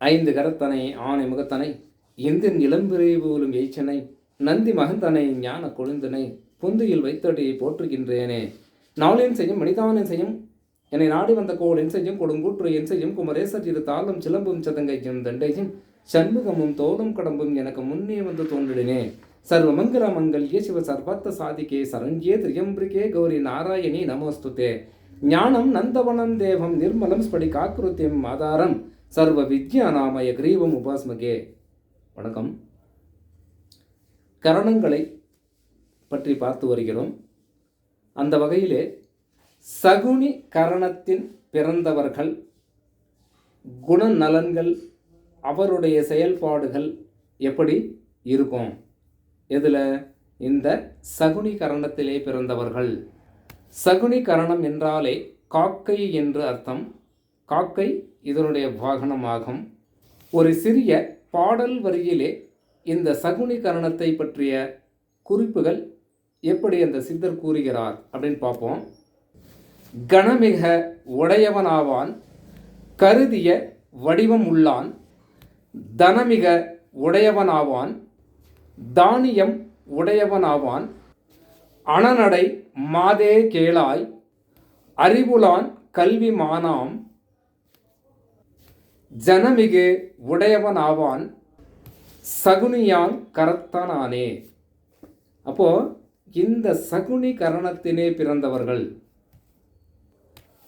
ஐந்து கரத்தனை ஆணை முகத்தனை இந்தின் இளம்பிறை போலும் எய்ச்சனை நந்தி மகந்தனை ஞான கொழுந்தனை புந்தியில் வைத்தடியை போற்றுகின்றேனே. நாளின் செய்யும் மனிதானின் செய்யும் என்னை நாடி வந்த கோள் என் செய்யும் கொடுங்கூற்று என் செய்யும் குமரேசர் இரு தாளம் சிலம்பும் சதங்கையும் தண்டையும் சண்முகமும் தோளும் கடம்பும் எனக்கு முன்னே வந்து தோன்றினே சர்வமங்கல மங்கல்யே சிவ சர்வத்த சாதிகே சரண்யே திரியம்பிரிகே கௌரி நாராயணி நமோஸ்துதே. ஞானம் நந்தவனம் தேவம் நிர்மலம் ஸ்படிகாக்கிருத்தியம் ஆதாரம். சர்வ வித்யாநாமய கிரீவம் உபாஸ்மகே. வணக்கம். கரணங்களை பற்றி பார்த்து வருகிறோம். அந்த வகையிலே சகுனி கரணத்தின் பிறந்தவர்கள் குணநலன்கள் அவருடைய செயல்பாடுகள் எப்படி இருக்கும்? எதில்? இந்த சகுனி கரணத்திலே பிறந்தவர்கள். சகுனி கரணம் என்றாலே காக்கை என்று அர்த்தம். காக்கை இதனுடைய வாகனமாகும். ஒரு சிறிய பாடல் வரியிலே இந்த சகுனி கரணத்தை பற்றிய குறிப்புகள் எப்படி அந்த சித்தர் கூறுகிறார் அப்படின்னு பார்ப்போம். கணமிக உடையவனாவான் கருதிய வடிவம் உள்ளான் தனமிக உடையவனாவான் தானியம் உடையவனாவான் அணநடை மாதே கேளாய் அறிவுலான் கல்வி மானாம் ஜனமிகு உடையவனாவான் சகுனியான் கரத்தானானே. அப்போது இந்த சகுனி கரணத்தினே பிறந்தவர்கள்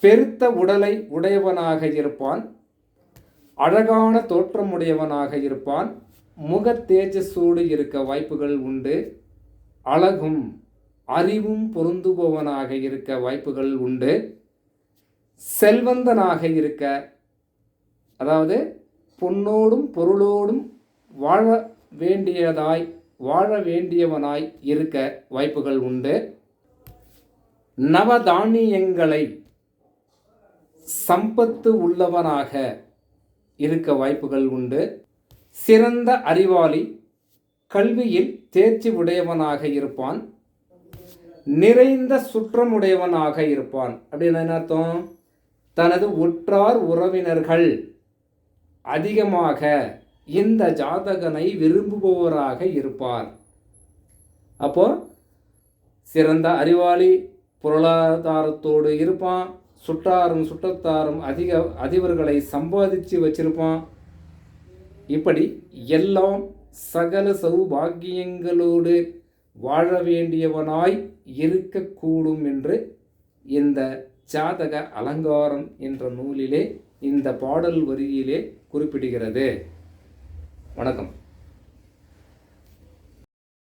பெருத்த உடலை உடையவனாக இருப்பான் அழகான தோற்றம் உடையவனாக இருப்பான் முக தேஜஸோடு இருக்க வாய்ப்புகள் உண்டு அழகும் அறிவும் பொருந்துபவனாக இருக்க வாய்ப்புகள் உண்டு செல்வந்தனாக இருக்க அதாவது பொன்னோடும் பொருளோடும் வாழ வேண்டியதாய் வாழ வேண்டியவனாய் இருக்க வாய்ப்புகள் உண்டு. நவதானியங்களை சம்பத்து உள்ளவனாக இருக்க வாய்ப்புகள் உண்டு. சிறந்த அறிவாளி கல்வியில் தேர்ச்சி உடையவனாக இருப்பான். நிறைந்த சுற்றமுடையவனாக இருப்பான். அப்படின்னு என்ன அர்த்தம்? தனது உற்றார் உறவினர்கள். அதிகமாக இந்த ஜாதகனை விரும்புபவராக இருப்பார். அப்போ சிறந்த அறிவாளி பொருளாதாரத்தோடு இருப்பான் சுற்றாரும் சுற்றத்தாரும் அதிக அதிபர்களை சம்பாதிச்சு வச்சிருப்பான். இப்படி எல்லாம் சகல சௌபாகியங்களோடு வாழ வேண்டியவனாய் இருக்கக்கூடும் என்று இந்த ஜாதக அலங்காரம் என்ற நூலிலே இந்த பாடல் வரியிலே குறிப்பிடுகிறது. வணக்கம்.